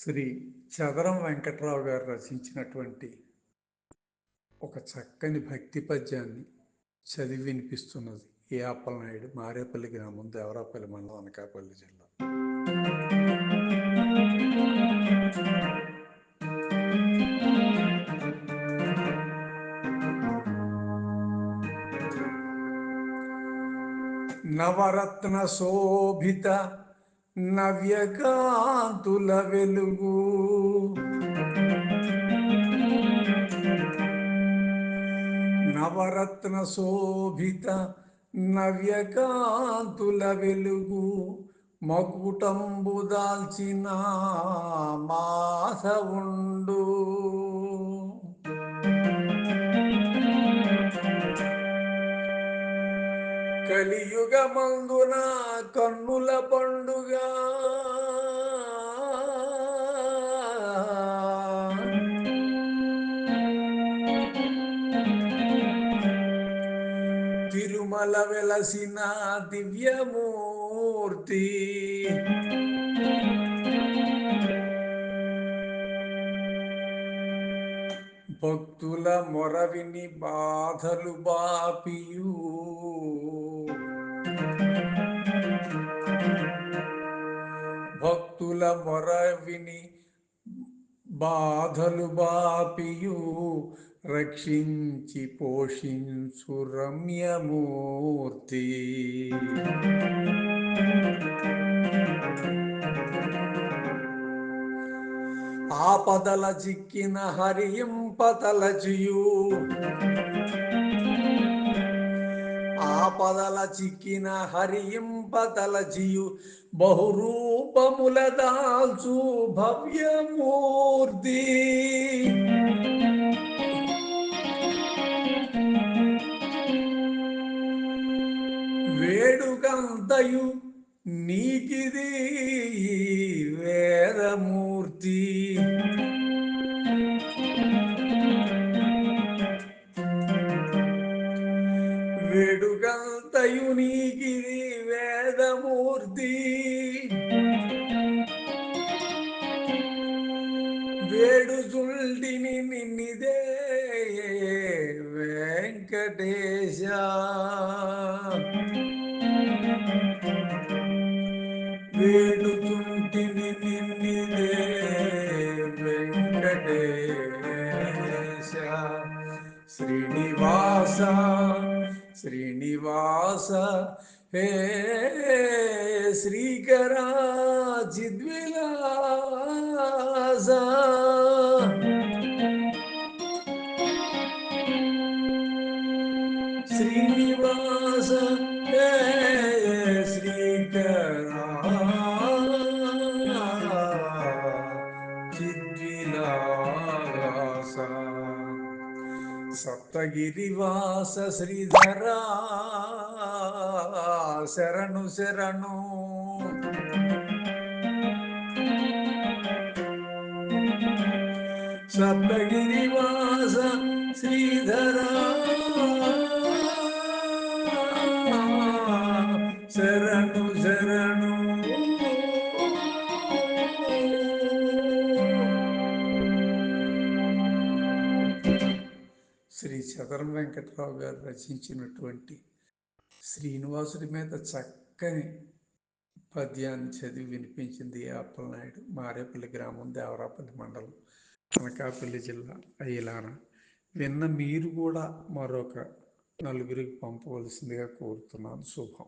శ్రీ చదరం వెంకట్రావు గారు రచించినటువంటి ఒక చక్కని భక్తి పద్యాన్ని చదివి వినిపిస్తున్నది. ఏ అప్పలనాయుడు మారేపల్లి గ్రామం దేవరాపల్లి మండలం అనకాపల్లి జిల్లా. నవరత్న శోభిత నవ్యకాంతుల వెలుగు. నవరత్న శోభిత నవ్యకాంతుల వెలుగు. మకుటంబు దాల్చిన మాధవుండు. యుగమందున కన్నుల పండుగ. తిరుమల వెలసిన దివ్యమూర్తి. భక్తుల మొరవిని బాధలు బాపియూ. భక్తుల మొరవిని బాధలు బాపియు రక్షించి పోషించు రమ్యమూర్తి. ఆపదల చిక్కిన హరియింపతలచియు ఆపదల చిక్కిన హరియింపతలచియు బహురూపముల దాల్చు భవ్యమూర్తి. వేడుకంతయు నీ వేడుకంతయు నీకిది వేదమూర్తి. వేడు సుల్టిని నిన్నిదే వెంకటేశ. వేడు చుంటిని श्रीनिवास हे श्रीकरा चिद्विलास श्रीनिवास हे श्रीकरा चिद्विलास ಸಪ್ತಗಿರಿವಾಸ ಶ್ರೀಧರ ಶರಣು ಶರಣು. ಸಪ್ತಗಿರಿವಾಸ ಶ್ರೀಧರ. శ్రీ చదరం వెంకట్రావు గారు రచించినటువంటి శ్రీనివాసుడి మీద చక్కని పద్యాన్ని చదివి వినిపించింది అప్పలనాయుడు. మారేపల్లి గ్రామం దేవరాపల్లి మండలం అనకాపల్లి జిల్లా అయ్యలాన విన్న మీరు కూడా మరొక నలుగురికి పంపవలసిందిగా కోరుతున్నాను. శుభం.